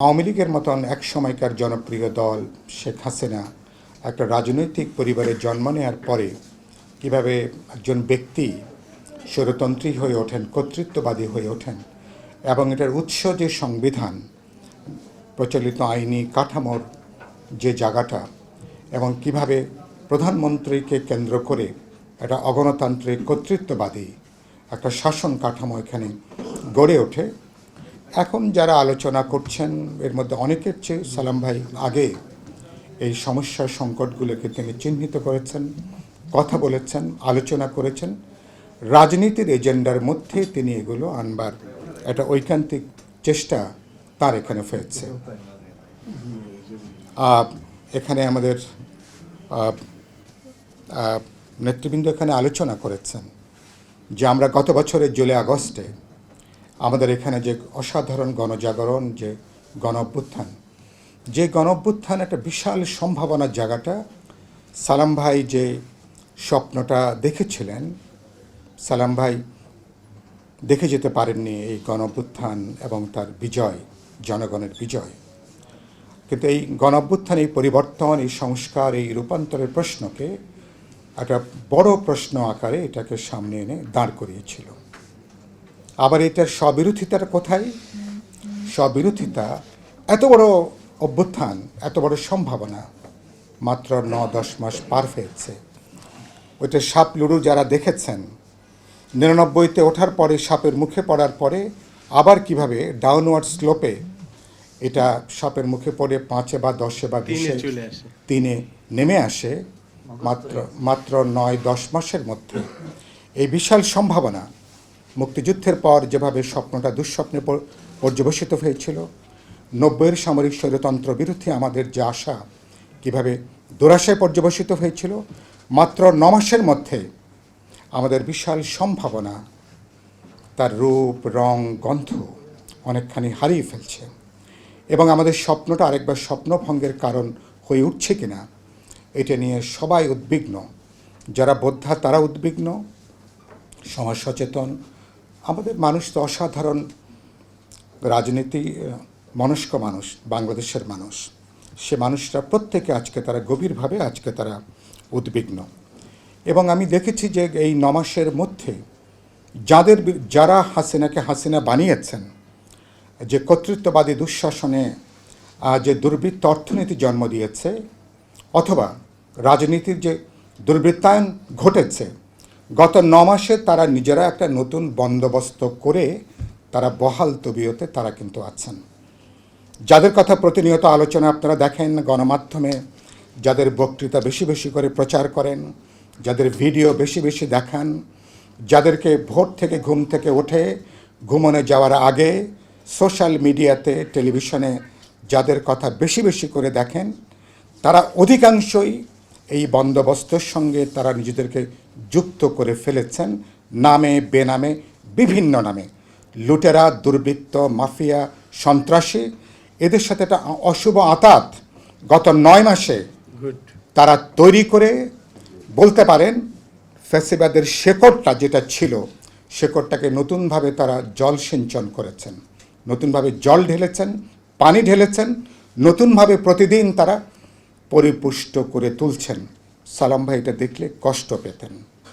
আওয়ামী লীগের মতন এক সময়কার জনপ্রিয় দল শেখ হাসিনা একটা রাজনৈতিক পরিবারে জন্ম নেওয়ার পরে কীভাবে একজন ব্যক্তি স্বৈরতন্ত্রী হয়ে ওঠেন, কর্তৃত্ববাদী হয়ে ওঠেন এবং এটার উৎস যে সংবিধান, প্রচলিত আইনি কাঠামোর যে জায়গাটা এবং কীভাবে প্রধানমন্ত্রীকে কেন্দ্র করে একটা অগণতান্ত্রিক কর্তৃত্ববাদী একটা শাসন কাঠামো এখানে গড়ে ওঠে এখন যারা আলোচনা করছেন, এর মধ্যে অনেকের চেয়ে সালাম ভাই আগে এই সমস্যা সংকটগুলোকে তিনি চিহ্নিত করেছেন, কথা বলেছেন, আলোচনা করেছেন। রাজনীতির এজেন্ডার মধ্যে তিনি এগুলো আনবার একটা ঐকান্তিক চেষ্টা তার এখানে হয়েছে এখানে আমাদের নেতৃবৃন্দ এখানে আলোচনা করেছেন যে আমরা গত বছরের জুলাই আগস্টে আমাদের এখানে যে অসাধারণ গণজাগরণ, যে গণ অভ্যুত্থান যে গণ অভ্যুত্থান একটা বিশাল সম্ভাবনার জায়গাটা। সালাম ভাই যে স্বপ্নটা দেখেছিলেন, সালাম ভাই দেখে যেতে পারেননি এই গণ অভ্যুত্থান এবং তার বিজয়, জনগণের বিজয়। কিন্তু এই গণ অভ্যুত্থান এই পরিবর্তন, এই সংস্কার, এই রূপান্তরের প্রশ্নকে একটা বড় প্রশ্ন আকারে এটাকে সামনে এনে দাঁড় করিয়েছিল। আবার এটার স্ববিরোধিতার কোথায়? স্ববিরোধিতা এত বড় অভ্যুত্থান এত বড় সম্ভাবনা মাত্র ন দশ মাস পার হয়েছে। ওইটা সাপ লুডু যারা দেখেছেন নিরানব্বইতে ওঠার পরে সাপের মুখে পড়ার পরে আবার কীভাবে ডাউনওয়ার্ড স্লোপে এটা সাপের মুখে পড়ে পাঁচে বা দশে বা বিশে তিনে নেমে আসে মাত্র মাত্র নয় দশ মাসের মধ্যে। এই বিশাল সম্ভাবনা মুক্তিযুদ্ধের পর যেভাবে স্বপ্নটা দুঃস্বপ্নে পর- পর্যবসিত হয়েছিল, নব্বইয়ের সামরিক স্বৈরতন্ত্র বিরুদ্ধে আমাদের যে আশা কীভাবে দুরাশায় পর্যবসিত হয়েছিল, মাত্র ন মাসের মধ্যে আমাদের বিশাল সম্ভাবনা তার রূপ, রং, গন্ধ অনেকখানি হারিয়ে ফেলছে এবং আমাদের স্বপ্নটা আরেকবার স্বপ্নভঙ্গের কারণ হয়ে উঠছে কিনা, এটা নিয়ে সবাই উদ্বিগ্ন। যারা বোদ্ধা তারা উদ্বিগ্ন, সমাজ সচেতন আমাদের মানুষ তো অসাধারণ রাজনীতি মনস্ক মানুষ, বাংলাদেশের মানুষ। সে মানুষরা প্রত্যেকে আজকে তারা গভীরভাবে আজকে তারা উদ্বিগ্ন। এবং আমি দেখেছি যে এই নমাসের মধ্যে যাদের যারা হাসিনাকে হাসিনা বানিয়েছেন, যে কর্তৃত্ববাদী দুঃশাসনে যে দুর্বৃত্ত অর্থনীতি জন্ম দিয়েছে, অথবা রাজনীতির যে দুর্বৃত্তায়ন ঘটেছে গত ন মাসে তারা নিজেরা একটা নতুন বন্দোবস্ত করে তারা বহাল তবিয়তে তারা কিন্তু আছেন। যাদের কথা প্রতিনিয়ত আলোচনা আপনারা দেখেন, গণমাধ্যমে যাদের বক্তৃতা বেশি বেশি করে প্রচার করেন, যাদের ভিডিও বেশি বেশি দেখান, যাদেরকে ভোর থেকে ঘুম থেকে ওঠে, ঘুমনে যাওয়ার আগে সোশ্যাল মিডিয়াতে, টেলিভিশনে যাদের কথা বেশি বেশি করে দেখেন, তারা অধিকাংশই এই বন্দোবস্তের সঙ্গে তারা নিজেদেরকে যুক্ত করে ফেলেছেন নামে বেনামে বিভিন্ন নামে। লুটেরা দুর্বৃত্ত মাফিয়া সন্ত্রাসী এদের সাথে একটা অশুভ আতাত গত নয় মাসে তারা তৈরি করে বলতে পারেন ফ্যাসিবাদের শেকড়টা যেটা ছিল শেকড়টাকে নতুনভাবে তারা জল সিঞ্চন করেছেন। নতুনভাবে জল ঢেলেছেন পানি ঢেলেছেন নতুনভাবে প্রতিদিন তারা পরিপুষ্ট করে তুলছেন। সালাম ভাই এটা দেখলে কষ্ট পেতেন।